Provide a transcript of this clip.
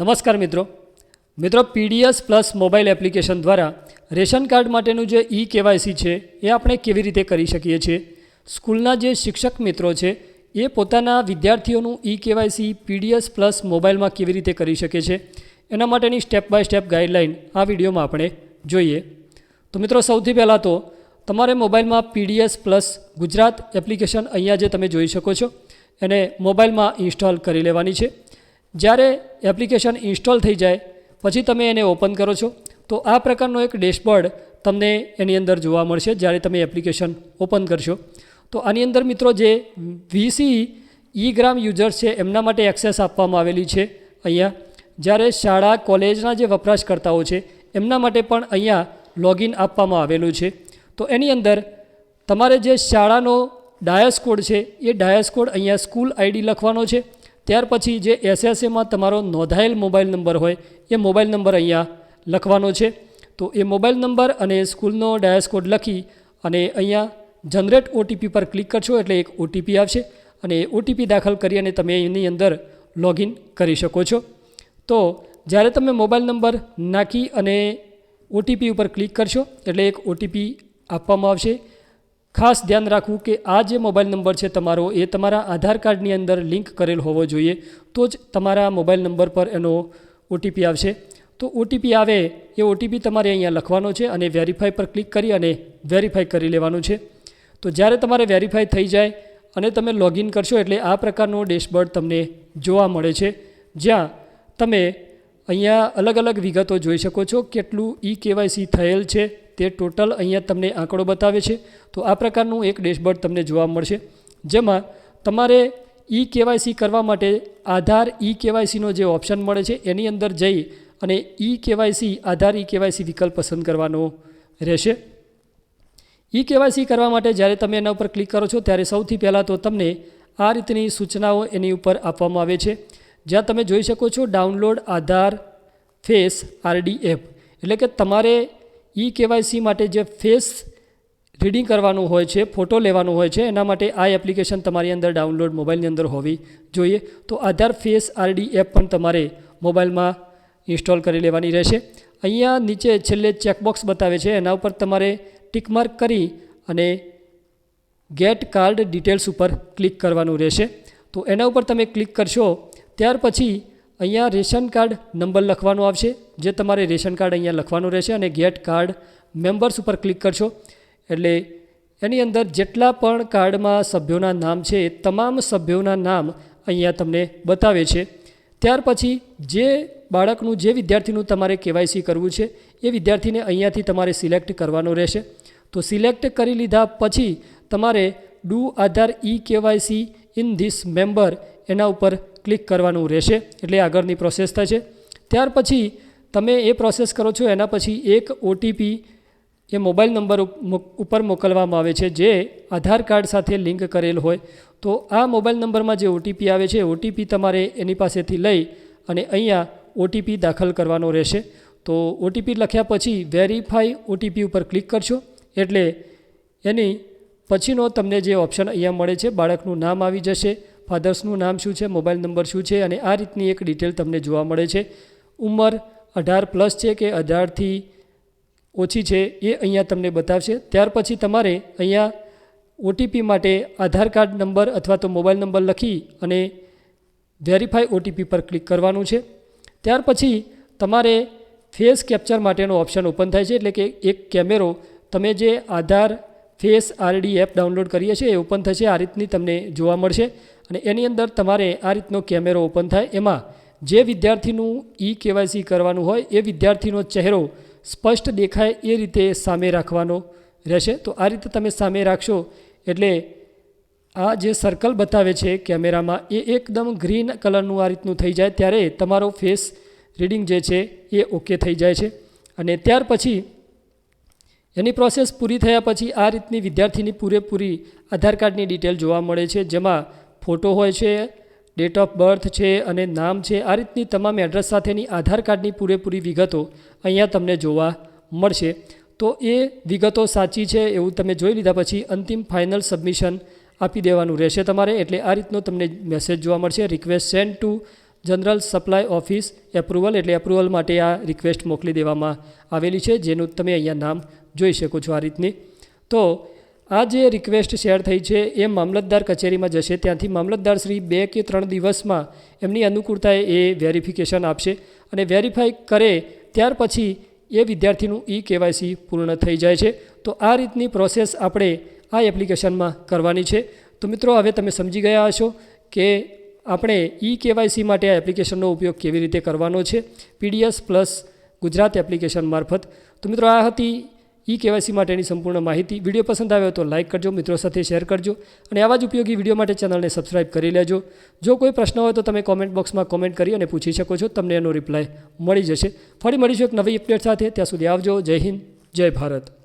નમસ્કાર મિત્રો. મિત્રો પીડીએસ પ્લસ મોબાઈલ એપ્લિકેશન દ્વારા રેશન કાર્ડ માટેનું જે ઈ કેવાયસી છે, એ આપણે કેવી રીતે કરી શકીએ છીએ? સ્કૂલના જે શિક્ષક મિત્રો છે, એ પોતાના વિદ્યાર્થીઓનું ઈ કેવાયસી પીડીએસ પ્લસ મોબાઈલમાં કેવી રીતે કરી શકે છે? એના માટેની સ્ટેપ બાય સ્ટેપ ગાઈડલાઈન આ વિડીયોમાં આપણે જોઈએ. તો મિત્રો, સૌથી પહેલાં તો તમારે મોબાઈલમાં પીડીએસ પ્લસ ગુજરાત એપ્લિકેશન અહીંયા જે તમે જોઈ શકો છો, એને મોબાઈલમાં ઇન્સ્ટોલ કરી લેવાની છે. જ્યારે એપ્લિકેશન ઇન્સ્ટોલ થઈ જાય, પછી તમે એને ઓપન કરો છો, તો આ પ્રકારનો એક ડેશબોર્ડ તમને એની અંદર જોવા મળશે જ્યારે તમે એપ્લિકેશન ઓપન કરશો. તો આની અંદર મિત્રો જે વીસી ઈ ગ્રામ યુઝર્સ છે, એમના માટે એક્સેસ આપવામાં આવેલી છે અહીંયા. જ્યારે શાળા, કોલેજના જે વપરાશકર્તાઓ છે, એમના માટે પણ અહીંયા લોગિન આપવામાં આવેલું છે. તો એની અંદર તમારે જે શાળાનો ડાયસ કોડ છે, એ ડાયસ કોડ અહીંયા સ્કૂલ આઈડી લખવાનો છે. ત્યાર પછી જે એસએસએમાં તમારો નોંધાયેલ મોબાઈલ નંબર હોય, એ મોબાઈલ નંબર અહીંયા લખવાનો છે. તો એ મોબાઈલ નંબર અને સ્કૂલનો ડાયસ લખી અને અહીંયા જનરેટ ઓટીપી પર ક્લિક કરશો એટલે એક ઓટીપી આવશે અને એ ઓટીપી દાખલ કરી અને તમે એની અંદર લોગિન કરી શકો છો. તો જ્યારે તમે મોબાઈલ નંબર નાખી અને ઓટીપી ઉપર ક્લિક કરશો એટલે એક ઓટીપી આપવામાં આવશે. ખાસ ધ્યાન રાખવું કે આ જે મોબાઈલ નંબર છે તમારો, એ તમારા આધાર કાર્ડની અંદર લિંક કરેલ હોવો જોઈએ, તો જ તમારા મોબાઈલ નંબર પર એનો ઓટીપી આવશે. તો ઓટીપી આવે, એ ઓટીપી તમારે અહીંયા લખવાનો છે અને વેરીફાઈ પર ક્લિક કરી અને વેરીફાઈ કરી લેવાનું છે. તો જ્યારે તમારે વેરીફાઈ થઈ જાય અને તમે લોગિન કરશો એટલે આ પ્રકારનો ડેશબોર્ડ તમને જોવા મળે છે. જ્યાં તમે અહીંયા અલગ અલગ વિગતો જોઈ શકો છો, કેટલું ઈ કેવાયસી થયેલ છે તે ટોટલ અહીંયા તમને આંકડો બતાવે છે. તો આ પ્રકારનું એક ડેશબોર્ડ તમને જોવા મળશે. જેમાં તમારે ઈ કેવાયસી કરવા માટે આધાર ઈ કેવાયસીનો જે ઓપ્શન મળે છે, એની અંદર જઈ અને ઈ કેવાયસી, આધાર ઈ કેવાયસી વિકલ્પ પસંદ કરવાનો રહેશે. ઈ કેવાયસી કરવા માટે જ્યારે તમે એના ઉપર ક્લિક કરો છો, ત્યારે સૌથી પહેલાં તો તમને આ રીતની સૂચનાઓ એની ઉપર આપવામાં આવે છે. જ્યાં તમે જોઈ શકો છો, download Aadhaar face RD app એટલે કે તમારે ઈ કેવાયસી માટે જે ફેસ રીડિંગ કરવાનું હોય છે, ફોટો લેવાનો હોય છે, એના માટે આ એપ્લિકેશન તમારી અંદર ડાઉનલોડ મોબાઈલની અંદર હોવી જોઈએ. તો આધાર ફેસ આરડી એપ પણ તમારે મોબાઈલમાં ઇન્સ્ટોલ કરી લેવાની રહેશે. અહીંયા નીચે છેલ્લે ચેકબોક્સ બતાવે છે, એના ઉપર તમારે ટિકમાર્ક કરી અને ગેટ કાર્ડ ડિટેલ્સ ઉપર ક્લિક કરવાનું રહેશે. તો એના ઉપર તમે ક્લિક કરશો, ત્યાર પછી અહીંયા રેશન કાર્ડ નંબર લખવાનો આવશે, જે તમારે રેશન કાર્ડ અહીંયા લખવાનું રહેશે અને ગેટ કાર્ડ મેમ્બર્સ ઉપર ક્લિક કરશો. એટલે એની અંદર જેટલા પણ કાર્ડમાં સભ્યોના નામ છે, એ તમામ સભ્યોના નામ અહીંયા તમને બતાવે છે. ત્યાર પછી જે બાળકનું, જે વિદ્યાર્થીનું તમારે કેવાયસી કરવું છે, એ વિદ્યાર્થીને અહીંયાથી તમારે સિલેક્ટ કરવાનો રહેશે. તો સિલેક્ટ કરી લીધા પછી તમારે do Aadhaar E KYC in this member એના ઉપર ક્લિક કરવાનું રહેશે એટલે આગળની પ્રોસેસ થશે ત્યાર પછી તમે એ પ્રોસેસ કરો છો, એના પછી એક ઓટીપી એ મોબાઈલ નંબર ઉપર મોકલવામાં આવે છે, જે આધાર કાર્ડ સાથે લિંક કરેલ હોય. તો આ મોબાઈલ નંબરમાં જે ઓટીપી આવે છે ઓટીપી તમારે એની પાસેથી લઈ અને અહીંયા ઓટીપી દાખલ કરવાનો રહેશે. તો ઓટીપી લખ્યા પછી વેરીફાઈ ઓટીપી ઉપર ક્લિક કરશો. એટલે એની પછીનો તમને જે ઓપ્શન અહીંયા મળે છે, બાળકનું નામ આવી જશે. ફાધર્સનું નામ શું છે, મોબાઈલ નંબર શું છે અને આ રીતની એક ડિટેલ તમને જોવા મળે છે. ઉંમર અઢાર પ્લસ છે કે અઢારથી ઓછી છે એ અહીંયા તમને બતાવશે. ત્યાર પછી તમારે અહીંયા ઓટીપી માટે આધાર કાર્ડ નંબર અથવા તો મોબાઈલ નંબર લખી અને વેરીફાઈ ઓટીપી પર ક્લિક કરવાનું છે. ત્યાર પછી તમારે ફેસ કેપ્ચર માટેનો ઓપ્શન ઓપન થાય છે, એટલે કે એક કેમેરો તમે જે Aadhaar face RD app download કરીએ છીએ એ ઓપન થશે, આ રીતની તમને જોવા મળશે. અને એની અંદર તમારે આ રીતનો કેમેરો ઓપન થાય. એમાં જે વિદ્યાર્થીનું ઈ કેવાયસી કરવાનું હોય, એ વિદ્યાર્થીનો ચહેરો સ્પષ્ટ દેખાય, એ રીતે સામે રાખવાનો રહેશે. તો આ રીતે તમે સામે રાખશો એટલે આ જે સર્કલ બતાવે છે કેમેરામાં, એ એકદમ ગ્રીન કલરનું આ રીતનું થઈ જાય. ત્યારે તમારો ફેસ રીડિંગ જે છે, એ ઓકે થઈ જાય છે. અને ત્યાર પછી એની પ્રોસેસ પૂરી થયા પછી આ રીતની વિદ્યાર્થીની પૂરેપૂરી આધાર કાર્ડની ડિટેલ જોવા મળે છે, જેમાં ફોટો હોય છે ડેટ ઓફ બર્થ છે અને નામ છે, આ રીતની તમામ એડ્રેસ સાથેની આધાર કાર્ડની પૂરેપૂરી વિગતો અહીંયા તમને જોવા મળશે. તો એ વિગતો સાચી છે એવું તમે જોઈ લીધા પછી અંતિમ ફાઇનલ સબમિશન આપી દેવાનું રહેશે તમારે, એટલે આ રીતનો તમને મેસેજ જોવા મળશે. Request send to general supply office approval એટલે એપ્રુવલ માટે આ રિક્વેસ્ટ મોકલી દેવામાં આવેલી છે, જેનું તમે અહીંયા નામ જોઈ શકો છો આ રીતની. તો આ જે રિક્વેસ્ટ શેર થઈ છે, એ મામલતદાર કચેરીમાં જશે. ત્યાંથી મામલતદાર શ્રી બે કે ત્રણ દિવસમાં એમની અનુકૂળતાએ એ વેરિફિકેશન આપશે અને વેરીફાઈ કરે ત્યાર પછી એ વિદ્યાર્થીનું ઈ કેવાયસી પૂર્ણ થઈ જાય છે. તો આ રીતની પ્રોસેસ આપણે આ એપ્લિકેશનમાં કરવાની છે. તો મિત્રો, હવે તમે સમજી ગયા હશો કે આપણે ઈ કેવાયસી માટે આ એપ્લિકેશનનો ઉપયોગ કેવી રીતે કરવાનો છે. પીડીએસ પ્લસ ગુજરાત એપ્લિકેશન મારફત. તો મિત્રો, આ હતી ઈ કેવાયસી માટેની સંપૂર્ણ માહિતી. વીડિયો પસંદ આવ્યો તો લાઇક કરજો, મિત્રો સાથે શેર કરજો અને આવા જ ઉપયોગી વીડિયો માટે ચેનલને સબસ્ક્રાઇબ કરી લેજો. જો કોઈ પ્રશ્ન હોય તો તમે કોમેન્ટ બોક્સમાં કોમેન્ટ કરી અને પૂછી શકો છો. તમને એનો રિપ્લાય મળી જશે. ફરી મળીશું એક નવી અપડેટ સાથે. ત્યાં સુધી આવજો. જય હિન્દ, જય ભારત.